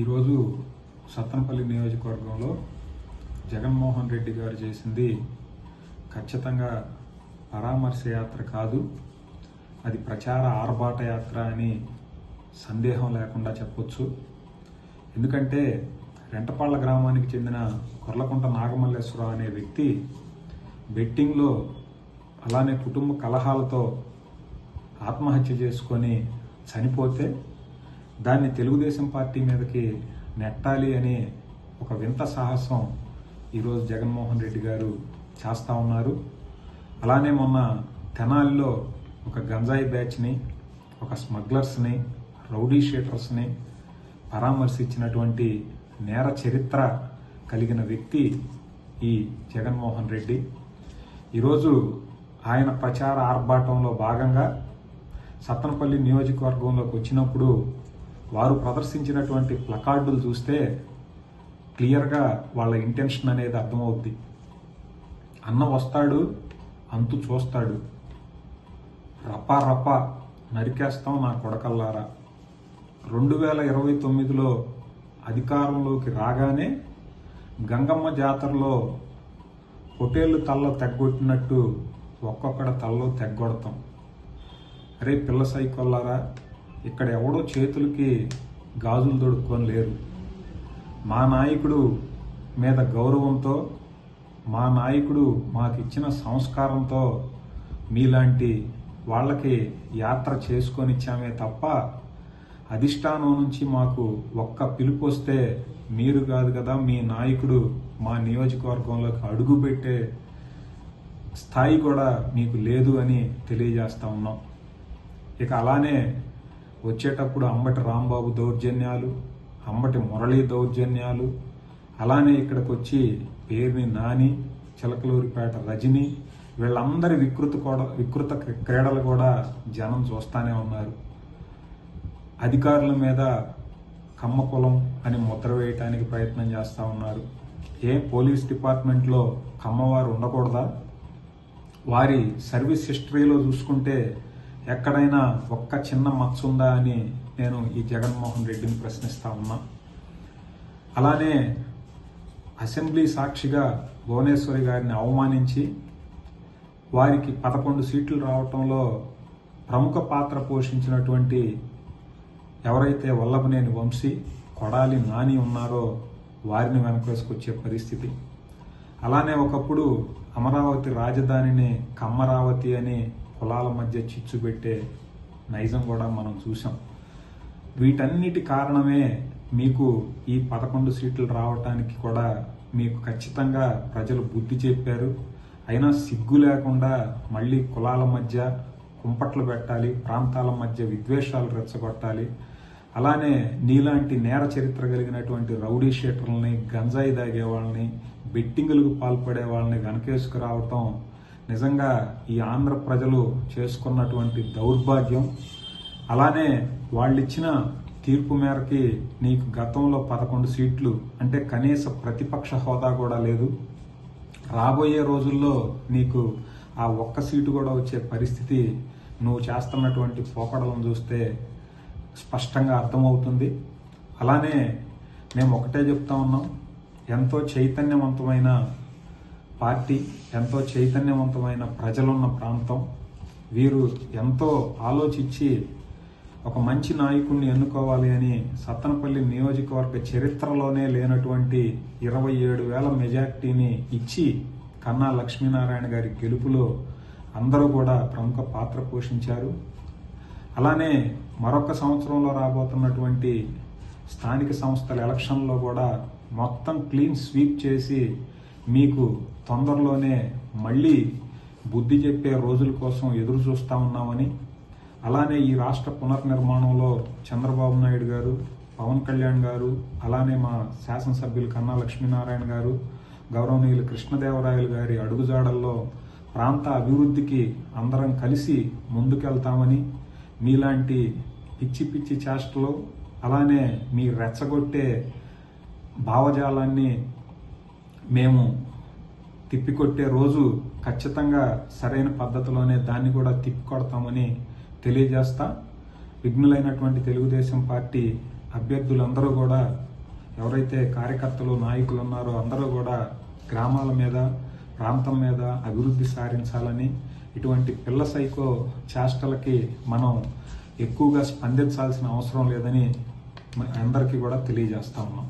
ఈరోజు సత్తనపల్లి నియోజకవర్గంలో జగన్మోహన్ రెడ్డి గారు చేసింది ఖచ్చితంగా పరామర్శ యాత్ర కాదు అది ప్రచార ఆర్భాట యాత్ర అని సందేహం లేకుండా చెప్పొచ్చు. ఎందుకంటే రెంటపాళ్ళ గ్రామానికి చెందిన కొర్లకుంట నాగమల్లేశ్వరరావు అనే వ్యక్తి బెట్టింగ్లో అలానే కుటుంబ కలహాలతో ఆత్మహత్య చేసుకొని చనిపోతే దాన్ని తెలుగుదేశం పార్టీ మీదకి నెట్టాలి అనే ఒక వింత సాహసం ఈరోజు జగన్మోహన్ రెడ్డి గారు చేస్తూ ఉన్నారు. అలానే మొన్న తెనాలిలో ఒక గంజాయి బ్యాచ్ని ఒక స్మగ్లర్స్ని రౌడీ షీటర్స్ని పరామర్శించినటువంటి నేర చరిత్ర కలిగిన వ్యక్తి ఈ జగన్మోహన్ రెడ్డి. ఈరోజు ఆయన ప్రచార ఆర్భాటంలో భాగంగా సత్తనపల్లి నియోజకవర్గంలోకి వచ్చినప్పుడు వారు ప్రదర్శించినటువంటి ప్లకార్డులు చూస్తే క్లియర్గా వాళ్ళ ఇంటెన్షన్ అనేది అర్థమవుద్ది. అన్న వస్తాడు అంతు చూస్తాడు. రపా రపా నరికేస్తాం నా కొడకల్లారా. రెండు వేల ఇరవై తొమ్మిదిలో అధికారంలోకి రాగానే గంగమ్మ జాతరలో పొటేళ్ళు తల్ల తెగ్గొట్టినట్టు ఒక్కొక్కడ తల్లో తెగ్గొడతాం. అరే పిల్ల సైకొల్లారా ఇక్కడ ఎవడో చేతులకి గాజులు దొడుక్కొని లేరు. మా నాయకుడు మీద గౌరవంతో మా నాయకుడు మాకు ఇచ్చిన సంస్కారంతో మీలాంటి వాళ్ళకి యాత్ర చేసుకొని ఇచ్చామే తప్ప అధిష్టానం నుంచి మాకు ఒక్క పిలుపు వస్తే మీరు కాదు కదా మీ నాయకుడు మా నియోజకవర్గంలోకి అడుగుపెట్టే స్థాయి కూడా మీకు లేదు అని తెలియజేస్తా ఉన్నాం. ఇక అలానే వచ్చేటప్పుడు అంబటి రాంబాబు దౌర్జన్యాలు అంబటి మురళీ దౌర్జన్యాలు అలానే ఇక్కడికి వచ్చి పేరుని నాని చిలకలూరిపేట రజని వీళ్ళందరి వికృత కూడా వికృత క్రీడలు కూడా జనం చూస్తానే ఉన్నారు. అధికారుల మీద కమ్మకులం అని ముద్ర వేయటానికి ప్రయత్నం చేస్తూ ఉన్నారు. ఏ పోలీస్ డిపార్ట్మెంట్లో కమ్మవారు ఉండకూడదా? వారి సర్వీస్ హిస్టరీలో చూసుకుంటే ఎక్కడైనా ఒక్క చిన్న మచ్చ ఉందా అని నేను ఈ జగన్మోహన్ రెడ్డిని ప్రశ్నిస్తా ఉన్నా. అలానే అసెంబ్లీ సాక్షిగా భువనేశ్వరి గారిని అవమానించి వారికి పదకొండు సీట్లు రావటంలో ప్రముఖ పాత్ర పోషించినటువంటి ఎవరైతే వల్లభనేని వంశీ కొడాలి నాని ఉన్నారో వారిని వెనకేసుకొచ్చే పరిస్థితి. అలానే ఒకప్పుడు అమరావతి రాజధానిని కమ్మరావతి అని కులాల మధ్య చిచ్చు పెట్టే నైజం కూడా మనం చూసాం వీటన్నిటి కారణమే మీకు ఈ పదకొండు సీట్లు రావటానికి కూడా మీకు ఖచ్చితంగా ప్రజలు బుద్ధి చెప్పారు. అయినా సిగ్గు లేకుండా మళ్ళీ కులాల మధ్య కుంపట్లు పెట్టాలి ప్రాంతాల మధ్య విద్వేషాలు రెచ్చగొట్టాలి. అలానే నీలాంటి నేర చరిత్ర కలిగినటువంటి రౌడీ షీటర్లని గంజాయి దాగే వాళ్ళని బెట్టింగులకు పాల్పడే వాళ్ళని వెనకేసుకురావటం నిజంగా ఈ ఆంధ్ర ప్రజలు చేసుకున్నటువంటి దౌర్భాగ్యం అలానే వాళ్ళిచ్చిన తీర్పు మేరకి నీకు గతంలో పదకొండు సీట్లు అంటే కనీస ప్రతిపక్ష హోదా కూడా లేదు. రాబోయే రోజుల్లో నీకు ఆ ఒక్క సీటు కూడా వచ్చే పరిస్థితి నువ్వు చేస్తున్నటువంటి పోకడలను చూస్తే స్పష్టంగా అర్థమవుతుంది. అలానే మేము ఒకటే చెప్తా ఉన్నాం ఎంతో చైతన్యవంతమైన పార్టీ ఎంతో చైతన్యవంతమైన ప్రజలున్న ప్రాంతం. వీరు ఎంతో ఆలోచించి ఒక మంచి నాయకుడిని ఎన్నుకోవాలి అని సత్తనపల్లి నియోజకవర్గ చరిత్రలోనే లేనటువంటి ఇరవై ఏడు వేల మెజార్టీని ఇచ్చి కన్నా లక్ష్మీనారాయణ గారి గెలుపులో అందరూ కూడా ప్రముఖ పాత్ర పోషించారు. అలానే మరొక సంవత్సరంలో రాబోతున్నటువంటి స్థానిక సంస్థల ఎలక్షన్లో కూడా మొత్తం క్లీన్ స్వీప్ చేసి మీకు తొందరలోనే మళ్ళీ బుద్ధి చెప్పే రోజుల కోసం ఎదురు చూస్తూ ఉన్నామని అలానే ఈ రాష్ట్ర పునర్నిర్మాణంలో చంద్రబాబు నాయుడు గారు పవన్ కళ్యాణ్ గారు అలానే మా శాసనసభ్యులు కన్నా లక్ష్మీనారాయణ గారు గౌరవనీయులు కృష్ణదేవరాయలు గారి అడుగుజాడల్లో ప్రాంత అభివృద్ధికి అందరం కలిసి ముందుకెళ్తామని మీలాంటి పిచ్చి పిచ్చి చేష్టలు అలానే మీ రెచ్చగొట్టే భావజాలాన్ని మేము తిప్పికొట్టే రోజు ఖచ్చితంగా సరైన పద్ధతిలోనే దాన్ని కూడా తిప్పికొడతామని తెలియజేస్తా. విఘ్నులైనటువంటి తెలుగుదేశం పార్టీ అభ్యర్థులందరూ కూడా ఎవరైతే కార్యకర్తలు నాయకులు ఉన్నారో అందరూ కూడా గ్రామాల మీద ప్రాంతం మీద అభివృద్ధి సాధించాలని ఇటువంటి పిల్ల సైకో చేష్టలకి మనం ఎక్కువగా స్పందించాల్సిన అవసరం లేదని అందరికీ కూడా తెలియజేస్తా ఉన్నాం.